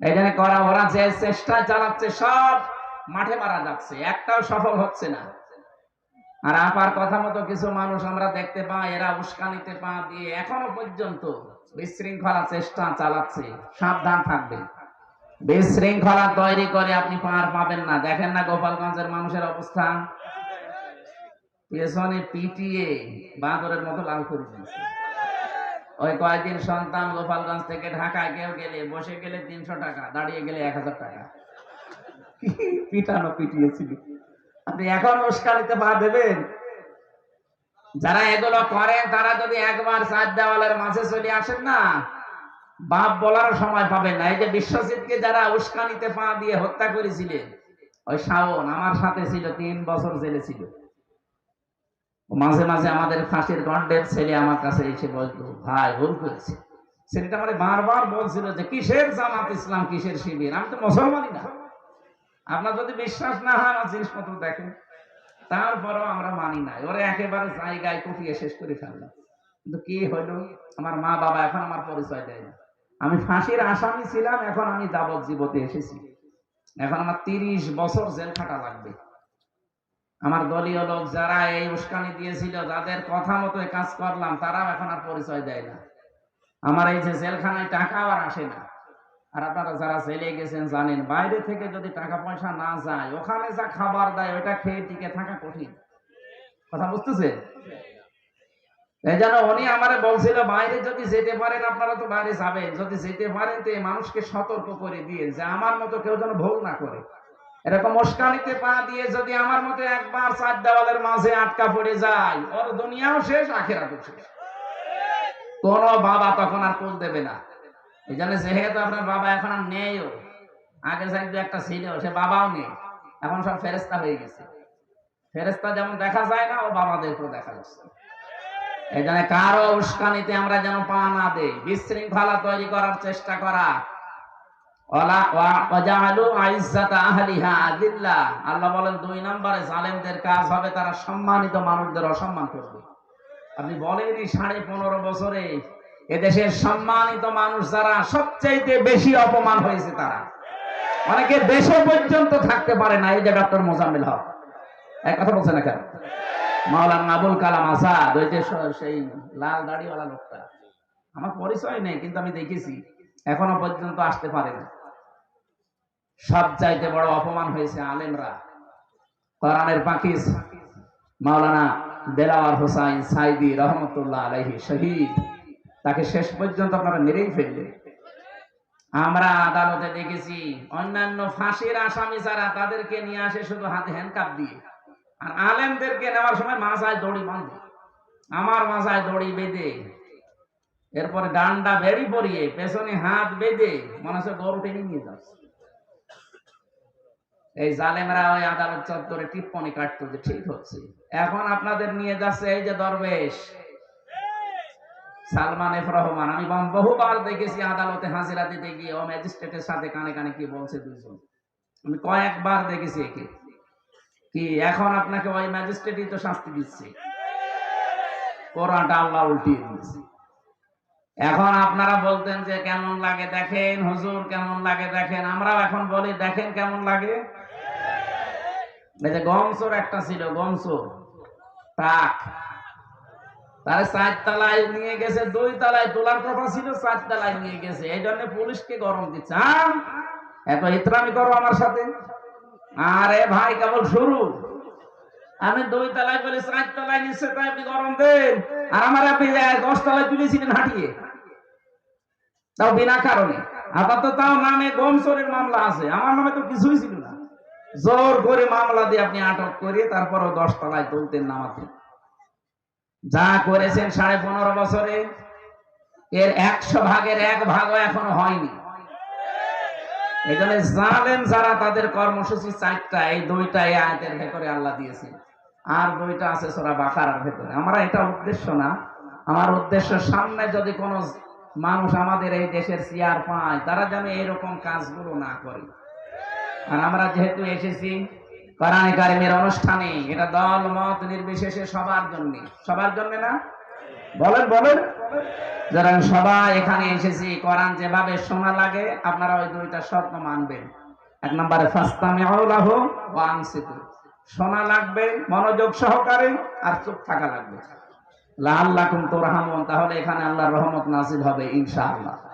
এখানে করা ওরা যে চেষ্টা চালাচ্ছে, সব মাঠে মারা যাচ্ছে। একটাও সফল হচ্ছে না। আর আপার কথা মতো কিছু মানুষ আমরা দেখতে পাই, এরা উস্কানিতে পা দিয়ে এখনও পর্যন্ত বিশৃঙ্খলা চেষ্টা চালাচ্ছে। সাবধান থাকবেন বিশৃঙ্খলা তৈরি করে আপনি পার পাবেন না। দেখেন না গোপালগঞ্জের মানুষের অবস্থা। পেছনে পিটিয়ে বাঁদরের মতো লাল করে দিয়েছে। ওই কয়েকদিন সন্তান গোপালগঞ্জ থেকে ঢাকায় কেউ গেলে, বসে গেলে তিনশো টাকা, দাঁড়িয়ে গেলে এক হাজার টাকা। পিটানো পিটিয়েছিল। আপনি এখন উস্কানিতে পা দেবেন? যারা এগুলো করেন তারা যদি একবার চার দেওয়ালের মাঝে চলে আসেন না, বাপ বলার সময় পাবেন না। এই যে বিশ্বজিৎকে যারা উস্কানিতে পা দিয়ে হত্যা করেছিলেন, ওই শাওন আমার সাথে ছিল, তিন বছর জেলে ছিল। মাঝে মাঝে আমাদের ফাঁসির গন্ডের ছেলে আমার কাছে এসে বলতো, ভাই, ভুল করেছে। ছেলেটা মানে বারবার বলছিল যে, কিসের জামাত ইসলাম, কিসের শিবির? আমি তো মুসলমানই না। আপনার যদি বিশ্বাস না হয়, আমার জিনিসপত্র দেখেন। তারপরেও আমরা মানি নাই ওরা একেবারে জায়গায় কুপিয়ে শেষ করে ফেললাম। কিন্তু কি হলো? আমার মা বাবা এখন আমার পরিচয় দেয় না। আমি ফাঁসির আসামি ছিলাম, এখন আমি যাবজ্জীবতে এসেছি। এখন আমার তিরিশ বছর জেল খাটা লাগবে। আমার দলীয় লোক যারা এই উস্কানি দিয়েছিল, যাদের কথা মতো কাজ করলাম, তারাও এখন আর পরিচয় দেয় না। আমার এই যে জেলখানায় টাকাও আর আসে না। আর আপনারা যারা জেলে গেছেন জানেন, বাইরে থেকে যদি টাকা পয়সা না যায়, ওখানে যা খাবার দেয়, ওটা খেয়ে টিকে থাকা কঠিন। কথা বুঝতেছে? এই যেন উনি আমারে বলছিল, বাইরে যদি যেতে পারেন, আপনারা তো বাইরে যাবেন। যদি যেতে পারেন, তো এই মানুষকে সতর্ক করে দিয়ে যে আমার মতো কেউ যেন ভুল না করে। এরকম উস্কানিতে পা দিয়ে যদি আমার মতো একবার চার দেওয়ালের মাঝে আটকা পড়ে যায়, ওর দুনিয়াও শেষ, আখেরাতও শেষ। কোন বাবা তখন আর কুল দেবে না। এই জন্য যেহেতু আপনার বাবা এখন আর নেইও, আগে সাইড একটা ছিল, সে বাবাও নেই। এখন সব ফেরেস্তা হয়ে গেছে। ফেরেস্তা যেমন দেখা যায় না, ও বাবাদেরকেও দেখা যাচ্ছে। এই জন্য কারও উস্কানিতে আমরা যেন পা না দেই, বিশৃঙ্খলা তৈরি করার চেষ্টা করা আল্লাহ সবচাইতে বেশি অপমান হয়েছে তারা। অনেকে দেশে পর্যন্ত থাকতে পারে না, এই যে ডক্টর মোজাম্মেল হক। এক কথা বলছে না কেন? মাওলানা আবুল কালাম আসাদ ওই যে সেই লাল দাড়িওয়ালা লোকটা। আমার পরিচয় নেই, কিন্তু আমি দেখেছি, এখনও পর্যন্ত আসতে পারে না সব চাইতে বড় অপমান হয়েছে আলেমরা। কোরআনের পাকিস মাওলানা দেলাওয়ার হোসাইন সাইদি রহমতুল্লাহ আলাইহি শহীদ, তাকে শেষ পর্যন্ত আপনারা মেরেই ফেললেন। আমরা আদালতে দেখেছি, অন্যান্য ফাঁসির আসামি যারা, তাদেরকে নিয়ে আসে শুধু হাতে হ্যান্ডকাপ দিয়ে। আর আলেমদেরকে নেওয়ার সময় মাথায় দড়ি বাঁধে। আমার মাথায় দড়ি বেঁধে, এরপর ডান্ডা বেড়ি পরিয়ে পেছনে হাত বেঁধে, মনে হচ্ছে টেনে নিয়ে যাচ্ছে। এই জালেমরা ওই আদালত চত্বরে টিপ্পনি কাটতো যে ঠিক হচ্ছে। এখন আপনাদের নিয়ে যাচ্ছে এই যে দরবেশ। সালমান এফ রহমান, আমি বহুবার দেখেছি আদালতে হাজিরা দিতে গিয়ে ও ম্যাজিস্ট্রেটের সাথে কানে কানে কি বলছে দুইজন। আমি কয়েকবার দেখেছি একে। কি, এখন আপনাকে ওই ম্যাজিস্ট্রেটই তো শাস্তি দিচ্ছে। কোরআনটা আল্লাহ উল্টিয়ে এখন আপনারা বলতেন যে কেমন লাগে দেখেন, হুজুর কেমন লাগে দেখেন। আমরাও এখন বলি, দেখেন কেমন লাগে। গমসোর একটা ছিল গমসোর টাক তার চার তলায় নিয়ে গেছে, দুই তলায়। তোলার কথা ছিল, চার তলায় নিয়ে গেছে। এই জন্য পুলিশকে গরম দিচ্ছে এত ইতরামি করো আমার সাথে। আরে ভাই, কেবল শুরু। আমি দুই তলায় বলে, চার তলায় নিচ্ছে তাই আপনি গরম দেন। আর আমার আপনি দশ তালায় তুলেছিলেন হাঁটিয়ে। তাও বিনা কারণে। আপাতত তাও নামে গমসরের মামলা আছে। আমার নামে তো কিছুই ছিল না। জোর করে মামলা দিয়ে আপনি আটক করে তারপরও দশ তলায় তুলতেন নামাতেন যা করেছেন সাড়ে পনেরো বছরে, এর একশো ভাগের এক ভাগও এখনও হয়নি। এখানে জানেন যারা, তাদের কর্মসূচি চারটা, এই দুইটা এই আয়তের ভেতরে আল্লাহ আর দুইটা আছে সোরা বাকারার ভেতরে। আমরা এটা উদ্দেশ্য না। আমার উদ্দেশ্য, সামনে যদি কোনো মানুষ আমাদের এই দেশের চেয়ার পায়, তারা যেন এরকম কাজগুলো না করে। আর আমরা যেহেতু এসেছি কোরআনে কারিমের অনুষ্ঠানে, এটা দল, মত নির্বিশেষে সবার জন্য। সবার জন্য না? বলেন বলেন। যারা সবাই এখানে এসেছি, কোরআন যেভাবে শোনা লাগে, আপনারা ওই দুইটা শর্ত মানবেন। এক নম্বরে ফাস্তামিউলাহ শোনা লাগবে, মনোযোগ সহকারে, আর চুপ থাকা লাগবে। লাআল্লাকুম তুরহামুন, তাহলে এখানে আল্লাহর রহমত নাজিল হবে, ইনশাআল্লাহ।